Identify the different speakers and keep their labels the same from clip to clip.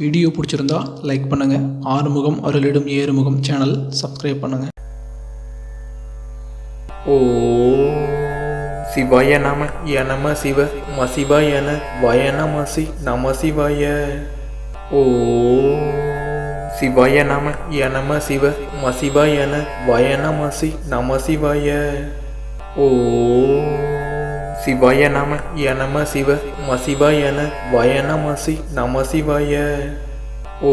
Speaker 1: Video பிடிச்சிருந்தா like பண்ணுங்கள் ஆறுமுகம் அருளிடும் ஏறுமுகம் சேனல் சப்ஸ்கிரைப் பண்ணுங்கள்
Speaker 2: ஓ சிவாய நம ய நம சிவ ம சிவாய வய நம சி நம சிவாய. ஓ சிவாய நம ய நம சிவ ம சிவாய வய நம சி நம சிவாய. ஓ சிவாய நம ய நம சிவ ம சிவாய ந வய நம சி சிவாய ஓ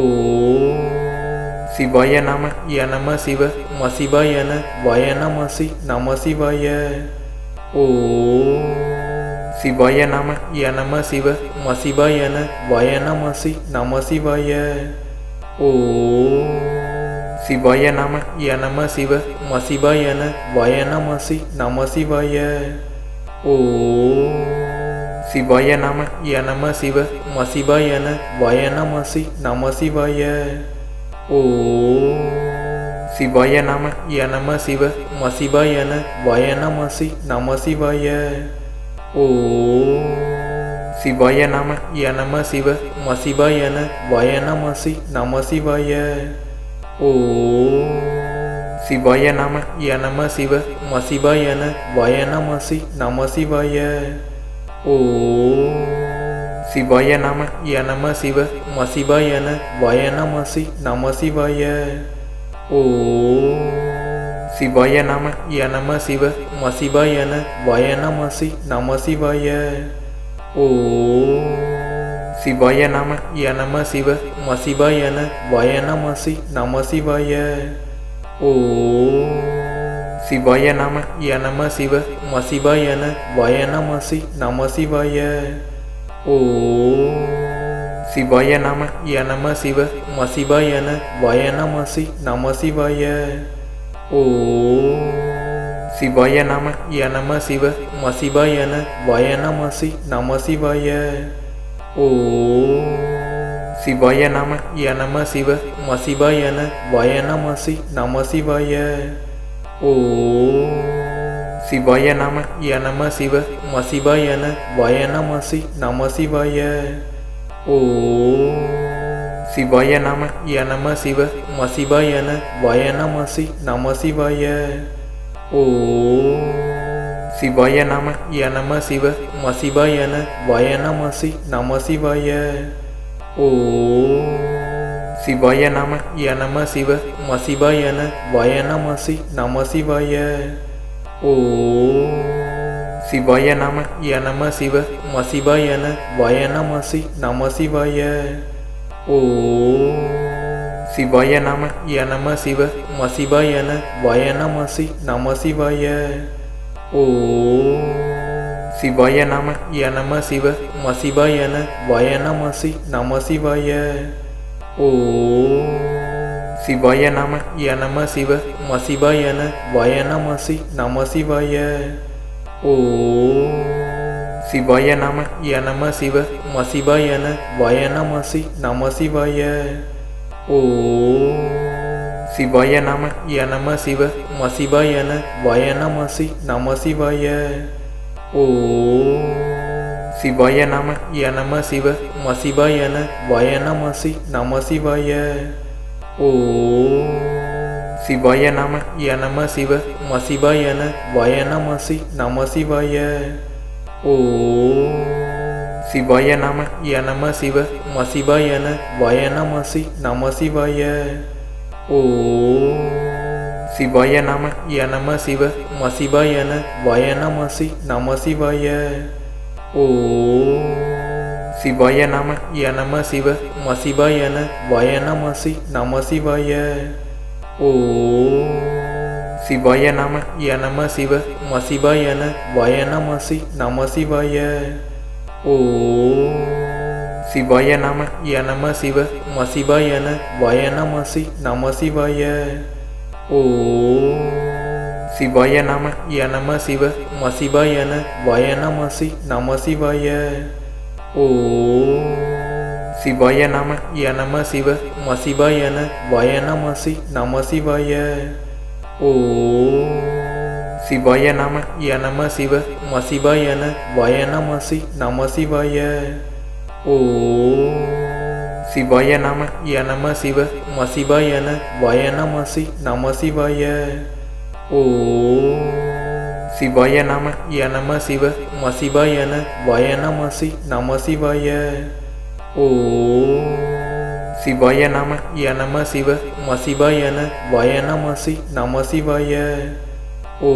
Speaker 2: சிவாய நம ய நம சிவ ம சிவாய ந வய நம சி சிவாய ஓ சிவாய நம ய நம சிவ ம சிவாய ந வய நம சி சிவாய ஓ சிவாய நம ய நம சிவ ம சிவாய ந வய நம சி நம சிவாய ஓ சிவாய நம ய நம சிவ ம சிவாய ந வய நம சி நம சிவாய. ஓ சிவாய நம ய நம சிவ ம சிவாய ந வய நம சி நம சிவாய. ஓ சிவாய நம ய நம சிவ ம சிவாய ந வய நம சி நம சிவாய. ஓ சிவாய நம ய நம சிவ ம சிவாய ந வய நம சி நம சிவாய. ஓ சிவாய நம ய நம சிவ ம சிவாய ந வய நம சி நம சிவாய. ஓ சிவாய நம ய நம சிவ ம சிவாய ந வய நம சி நம சிவாய. ஓ சிவாய நம ய நம சிவ ம சிவாய ந வய நம சி நம சிவாய. ஓ சிவாய நம ய நம சிவ ம சிவாய ந வய நம சி நம சிவாய ஓ சிவாய நம ய நம சிவ ம சிவாய ந வய நம சி நம சிவாய ஓ சிவாய நம ய நம சிவ ம சிவாய ந வய நம சி நம சிவாய ஓ சிவாய நம ய நம சிவ ம சிவாய ந வய நம சி நம சிவாய ஓ சிவாய நம ய நம சிவ ம சிவாய வய நமசி நம சிவாய. ஓ சிவாய நம ய நம சிவ ம சிவாய வய நமசி நம சிவாய. ஓ சிவாய நம ய நம சிவ ம சிவாய வய நமசி நம சிவாய. ஓ சிவாய நம ய நம சிவ ம சிவாய வய நமசி நம சிவாய. ஓ சிவாய நம ய நம சிவ ம சிவாய ந வய நம நம சிவாய ஓ சிவாய நம ய நம சிவ ம சிவாய ந வய நம நம சிவாய ஓ சிவாய நம ய நம சிவ ம சிவாய ந வய நம நம சிவாய ஓ சிவாய நம ய நம சிவ ம சிவாய ந வய நம நம சிவாய. ஓ சிவாய நம ய நம சிவ ம சிவாய ந வய நம நம சிவாய. ஓ சிவாய நம ய நம சிவ ம சிவாய ந வய நம நம சிவாய. ஓ சிவாய நம ய நம சிவ ம சிவாய ந வய நம நம சிவாய. ஓ சிவாய நம ய நம சிவ ம சிவாய ந வய நம நம சிவாய. ஓ சிவாய நம ய நம சிவ ம சிவாய ந வய நம நம சிவாய. ஓ சிவாய நம ய நம சிவ ம சிவாய ந வய நம நம சிவாய. ஓ சிவாய நம ய நம சிவ ம சிவாய ந வய நம நம சிவாய ஓ சிவாய நம ய நம சிவ ம சிவாய ந வய நம நம சிவாய ஓ சிவாய நம ய நம சிவ ம சிவாய ந வய நம நம சிவாய ஓ சிவாய நம ய நம சிவ ம சிவாய ந வய நம நம சிவாய ஓ சிவாய நம ய நம சிவ ம சிவாய ந வய நம சி நம சிவாய. ஓ சிவாய நம ய நம சிவ ம சிவாய ந வய நம சி நம சிவாய. ஓ சிவாய நம ய நம சிவ மசிவாய என வய நமசி நம சிவாய. ஓ சிவாய நம ய நம சிவ மசிவாய என வய நமசி நம சிவாய. ஓ சிவாய நம ய நம சிவ மசிவாய என வய நமசி நம சிவாய. ஓ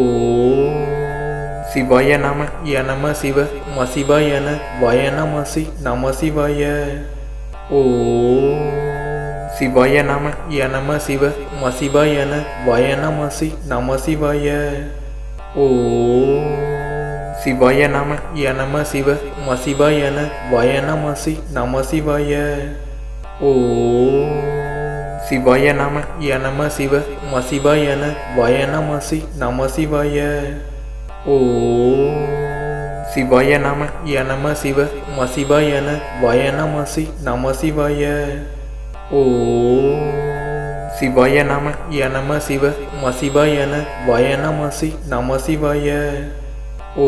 Speaker 2: சிவாய நம ய நம சிவ மசிவாய என வய நமசி நம சிவாய. ஓ சிவாய நம ய நம சிவ மசிவாய என வய நமசி நம சிவாய. ஓ சிவாய நம ய நம சிவ மசிவாய என வய நமசி நம சிவாய ஓ சிவாய நம எனம சிவ மசிவாய என வய நமசி நம சிவாய ஓ சிவாய நம எனம சிவ மசிவாய என வய நமசி நம சிவாய ஓ சிவாய நம எனம சிவ மசிவாய என வய நமசி நம சிவாய ஓ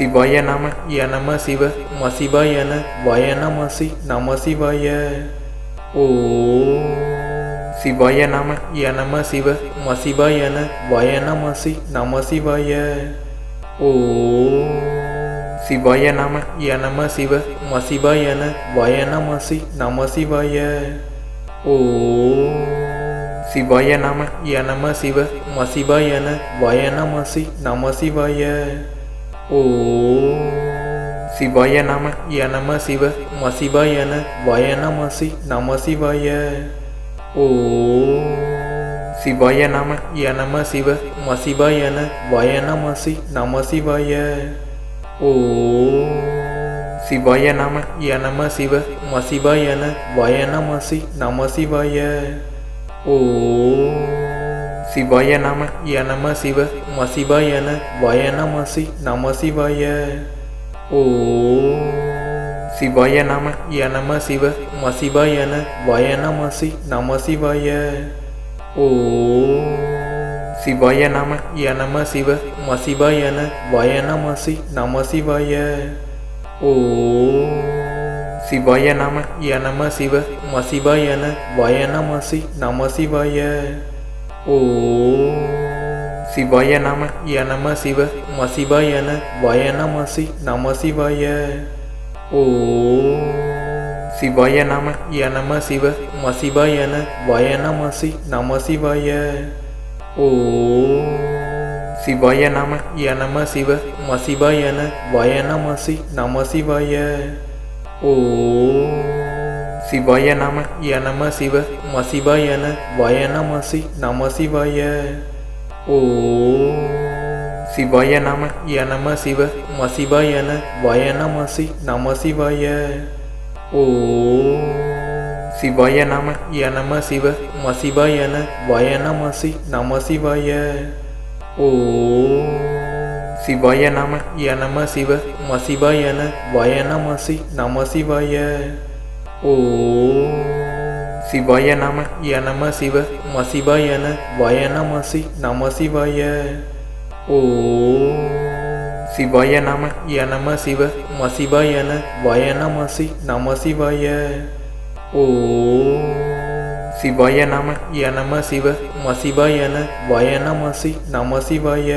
Speaker 2: சிவாய நம ய நம சிவ மசிவாய ந வய நமசி நம சிவாய. ஓ சிவாய நம ய நம சிவ மசிவாய ந வய நமசி நம சிவாய. ஓ சிவாய நம ய நம சிவ மசிவாய ந வய நமசி நம சிவாய. ஓ சிவாய நம ய நம சிவ மசிவாய ந வய நமசி நம சிவாய. ஓ சிவாய நம ய நம சிவ மசிவாய என வய நமசி நம சிவாய ஓ சிவாய நம ய நம சிவ மசிவாய என வய நமசி நம சிவாய ஓ சிவாய நம ய நம சிவ மசிவாய என வய நமசி நம சிவாய ஓ சிவாய நம ய நம சிவ மசிவாய என வய நமசி நம சிவாய. ஓ சிவாய நம ய நம சிவ மசிவாய என வய நமசி நம சிவாய. ஓ சிவாய நம ய நம சிவ மசிவாய என வய நமசி நம சிவாய. ஓ சிவாய நம ய நம சிவ மசிவாய என வய நமசி நம சிவாய. ஓ சிவாய நம ய நம சிவ மசிவாய ந வய நமசி நம சிவாய ஓ சிவாய நம ய நம சிவ மசிவாய ந வய நமசி நம சிவாய ஓ சிவாய நம ய நம சிவ மசிவாய ந வய நமசி நம சிவாய ஓ சிவாய நம ய நம சிவ மசிவாயன வயன மசி நம சிவாய ஓ சிவாய நம எனம சிவ மசிவாயன வயன மசி நம சிவாய ஓ சிவாய நம எனம சிவ மசிவாயன வயன மசி நம சிவாய ஓ சிவாய நம எனம சிவ மசிவாயன வயன மசி நம சிவாய ஓ சிவாய நம ய நம சிவ மசிவாய என வய நமசி நம சிவாய. ஓ சிவாய நம ய நம சிவ மசிவாய என வய நமசி நம சிவாய. ஓ சிவாய நம ய நம சிவ மசிவாய என வய நமசி நம சிவாய.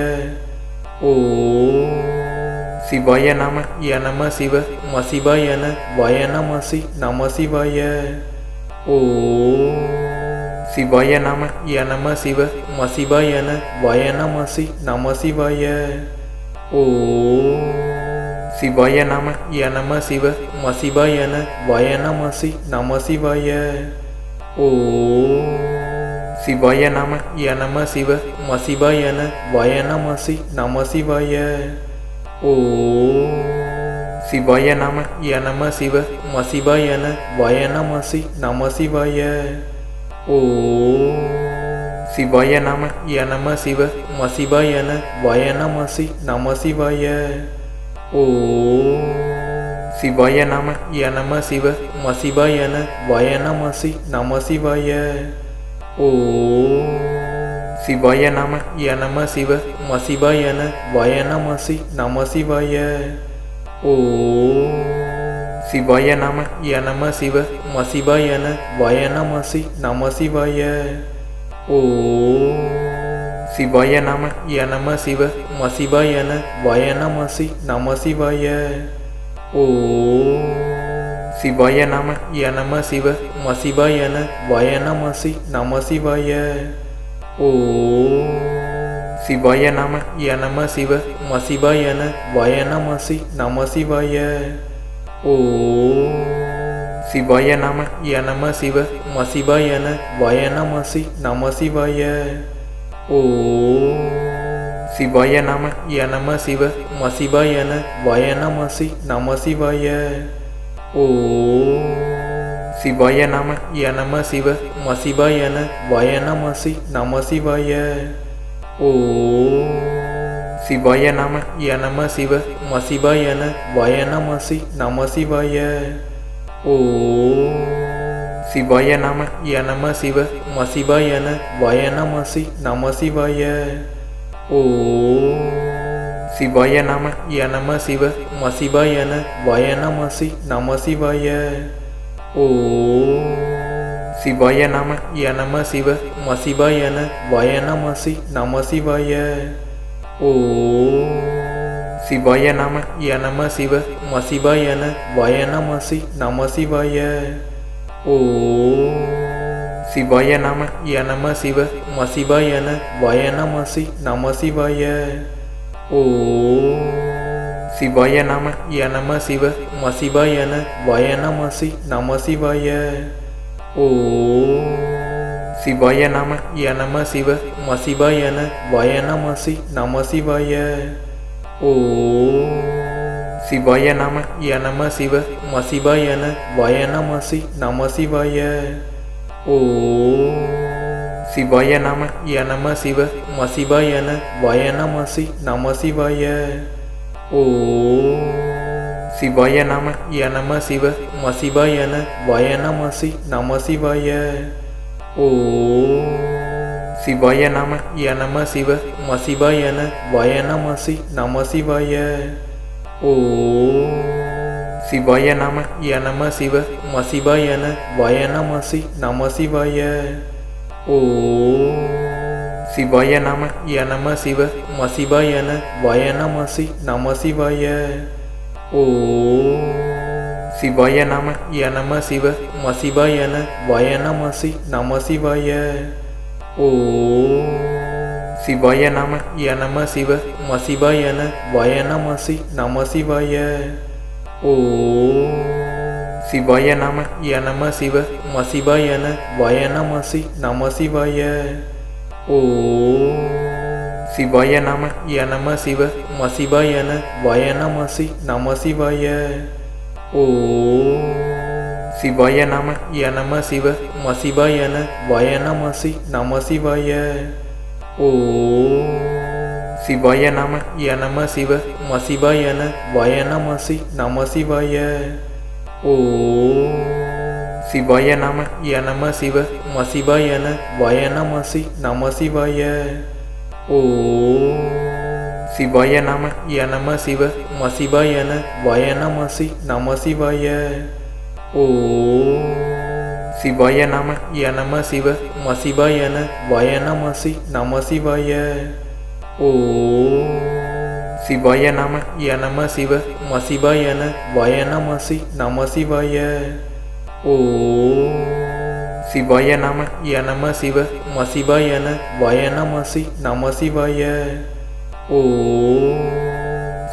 Speaker 2: ஓ சிவாய நம ய நம சிவ மசிவாய என வய நமசி நம சிவாய. ஓ சிவாய நம ய நம சிவ மசிவாய என வய நமசி நம சிவாய. ஓ சிவாய நம ய நம சிவ மசிவாய என வய நமசி நம சிவாய. ஓ சிவாய நம ய நம சிவ மசிவாய என வய நமசி நம சிவாய. ஓ சிவாய நம ய நம சிவ மசிவாய என வய நமசி நம சிவாய ஓ சிவாய நம எனம சிவ மசிவாய என வய நமசி நம சிவாய ஓ சிவாய நம எனம சிவ மசிவாய என வய நமசி நம சிவாய ஓ சிவாய நம எனம சிவ மசிவாய என வய நமசி நம சிவாய ஓ சிவாய நம ய நம சிவ மசிவாய ந வய நமசி நம சிவாய. ஓ சிவாய நம ய நம சிவ மசிவாய ந வய நமசி நம சிவாய. ஓ சிவாய நம ய நம சிவ மசிவாய ந வய நமசி நம சிவாய. ஓ சிவாய நம ய நம சிவ மசிவாய ந வய நமசி நம சிவாய. ஓ சிவாய நம நம சிவ மசிவாய என வய நமசி நம சிவாய. ஓ சிவாய நம நம சிவ மசிவாய என வய நமசி நம சிவாய. ஓ சிவாய நம நம சிவ மசிவாய என வய நமசி நம சிவாய. ஓ சிவாய நம நம சிவ மசிவாய வய நமசி நம சிவாய ஓ சிவாய நம எனம சிவ மசிவாய வய நமசி நம சிவாய ஓ சிவாய நம எனம சிவ மசிவாய வய நமசி நம சிவாய ஓ சிவாய நம எனம சிவ மசிவாய வய நமசி நம சிவாய ஓ சிவாய நம ய நம சிவ மசிவாய ந வய நமசி நம சிவாய. ஓ சிவாய நம ய நம சிவ மசிவாய ந வய நமசி நம சிவாய. ஓ சிவாய நம ய நம சிவ மசிவாய ந வய நமசி நம சிவாய. ஓ சிவாய நம ய நம சிவ மசிவாய ந வய நமசி நம சிவாய. ஓ சிவாய நம எனம சிவ மசிவாய என வய நமசி நம சிவாய ஓ சிவாய நம எனம சிவ மசிவாய என வய நமசி நம சிவாய ஓ சிவாய நம எனம சிவ மசிவாய என வய நமசி நம சிவாய ஓ சிவாய நம எனம சிவ மசிவாய என வய நம சிவாய ஓ சிவாய நம எனம சிவ மசிவாய என வய நம சிவாய ஓ சிவாய நம எனம சிவ மசிவாய என வய நம சிவாய ஓ சிவாய நம எனம சிவ மசிவாய என வய நம சிவாய ஓ சிவாய நம ய நம சிவ மசிவாய என வய நமசி நம சிவாய. ஓ சிவாய நம ய நம சிவ மசிவாய என வய நமசி நம சிவாய. ஓ சிவாய நம ய நம சிவ மசிவாய என வய நமசி நம சிவாய. ஓ சிவாய நம ய நம சிவ மசிவாய என வய நமசி நம சிவாய. ஓ சிவாய நம எனம சிவ மசிவாய என வய நமசி நம சிவாய ஓ சிவாய நம எனம சிவ மசிவாய என வய நமசி நம சிவாய ஓ சிவாய நம எனம சிவ மசிவாய என வய நமசி நம சிவாய ஓ சிவாய நம நம சிவ மசிவாய என வய நமசி நம சிவாய. ஓ சிவாய நம நம சிவ மசிவாய என வய நமசி நம சிவாய. ஓ சிவாய நம நம சிவ மசிவாய என வய நமசி நம சிவாய. ஓ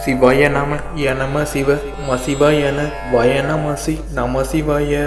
Speaker 2: சிவாய நம நம சிவ மசிவாய என வய நமசி நம சிவாய.